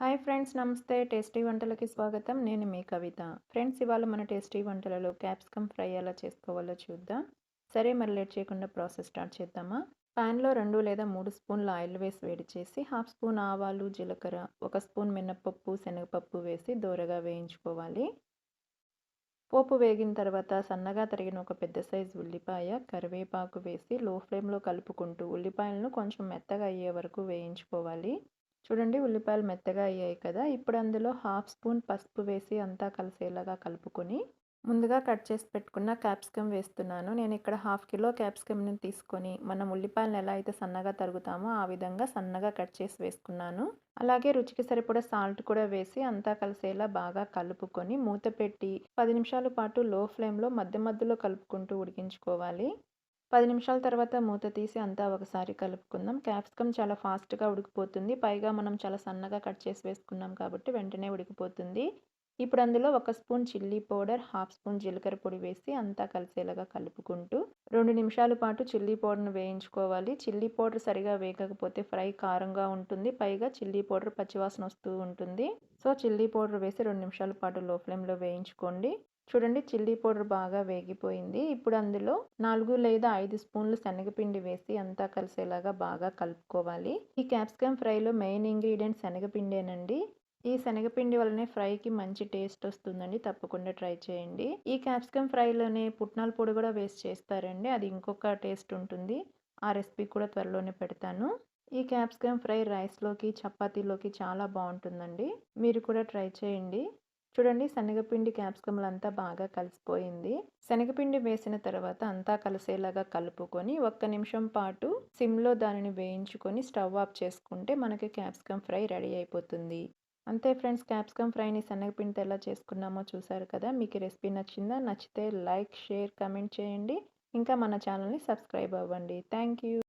Hi friends నమస్తే. Tasty వంటలకి స్వాగతం. నేను మీ కవిత. ఫ్రెండ్స్ ఇవాళ మన టేస్టీ వంటలలో క్యాప్సికమ్ ఫ్రై ఎలా చేసుకోవాలో చూద్దాం. సరే మరి లేట్ చేయకుండా ప్రాసెస్ స్టార్ట్ చేద్దామా? ప్యాన్లో రెండు లేదా మూడు స్పూన్ల ఆయిల్ వేసి వేడి చేసి హాఫ్ స్పూన్ ఆవాలు జీలకర్ర ఒక స్పూన్ మినప్పప్పు శనగపప్పు వేసి దూరగా వేయించుకోవాలి. పోపు వేగిన తర్వాత సన్నగా తరిగిన ఒక పెద్ద సైజు ఉల్లిపాయ కరివేపాకు వేసి లో ఫ్లేమ్లో కలుపుకుంటూ ఉల్లిపాయలను కొంచెం మెత్తగా అయ్యే వరకు వేయించుకోవాలి. చూడండి ఉల్లిపాయలు మెత్తగా అయ్యాయి కదా. ఇప్పుడు అందులో హాఫ్ స్పూన్ పసుపు వేసి అంతా కలిసేలాగా కలుపుకొని ముందుగా కట్ చేసి పెట్టుకున్న క్యాప్సికమ్ వేస్తున్నాను. నేను ఇక్కడ హాఫ్ కిలో క్యాప్సికమ్ని తీసుకొని మనం ఉల్లిపాయలను ఎలా అయితే సన్నగా తరుగుతామో ఆ విధంగా సన్నగా కట్ చేసి వేసుకున్నాను. అలాగే రుచికి సరిపడా సాల్ట్ కూడా వేసి అంతా కలిసేలా బాగా కలుపుకొని మూత పెట్టి పది నిమిషాల పాటు లో ఫ్లేమ్లో మధ్య మధ్యలో కలుపుకుంటూ ఉడికించుకోవాలి. పది నిమిషాల తర్వాత మూత తీసి అంతా ఒకసారి కలుపుకుందాం. క్యాప్సికమ్ చాలా ఫాస్ట్గా ఉడికిపోతుంది. పైగా మనం చాలా సన్నగా కట్ చేసి వేసుకున్నాం కాబట్టి వెంటనే ఉడికిపోతుంది. ఇప్పుడు అందులో ఒక spoon chilli powder half spoon జీలకర్ర పొడి వేసి అంతా కలిసేలాగా కలుపుకుంటూ రెండు నిమిషాల పాటు చిల్లీ పౌడర్ను వేయించుకోవాలి. చిల్లీ పౌడర్ సరిగా వేయకపోతే ఫ్రై కారంగా ఉంటుంది. పైగా చిల్లీ పౌడర్ పచ్చివాసన వస్తూ ఉంటుంది. సో చిల్లీ పౌడర్ వేసి రెండు నిమిషాల పాటు లో ఫ్లేమ్లో వేయించుకోండి. చూడండి చిల్లీ పౌడర్ బాగా వేగిపోయింది. ఇప్పుడు అందులో నాలుగు లేదా ఐదు స్పూన్లు శనగపిండి వేసి అంతా కలిసేలాగా బాగా కలుపుకోవాలి. ఈ క్యాప్సికమ్ ఫ్రైలో మెయిన్ ఇంగ్రీడియంట్ శనగపిండేనండి. ఈ శనగపిండి వల్లనే ఫ్రైకి మంచి టేస్ట్ వస్తుందండి. తప్పకుండా ట్రై చేయండి. ఈ క్యాప్సికమ్ ఫ్రైలోనే పుట్నాల పొడి కూడా వేస్ట్ చేస్తారండి. అది ఇంకొక టేస్ట్ ఉంటుంది. ఆ రెసిపీ కూడా త్వరలోనే పెడతాను. ఈ క్యాప్సికమ్ ఫ్రై రైస్లోకి చపాతీలోకి చాలా బాగుంటుందండి. మీరు కూడా ట్రై చేయండి. చూడండి శనగపిండి క్యాప్సికమ్లు అంతా బాగా కలిసిపోయింది. శనగపిండి వేసిన తర్వాత అంతా కలిసేలాగా కలుపుకొని ఒక్క నిమిషం పాటు సిమ్లో దానిని వేయించుకొని స్టవ్ ఆఫ్ చేసుకుంటే మనకి క్యాప్సికమ్ ఫ్రై రెడీ అయిపోతుంది. అంతే ఫ్రెండ్స్ క్యాప్సికమ్ ఫ్రైని శనగపిండితో ఎలా చేసుకున్నామో చూసారు కదా? మీకు రెసిపీ నచ్చిందా? నచ్చితే లైక్ షేర్ కమెంట్ చేయండి. ఇంకా మన ఛానల్ని సబ్స్క్రైబ్ అవ్వండి. Thank you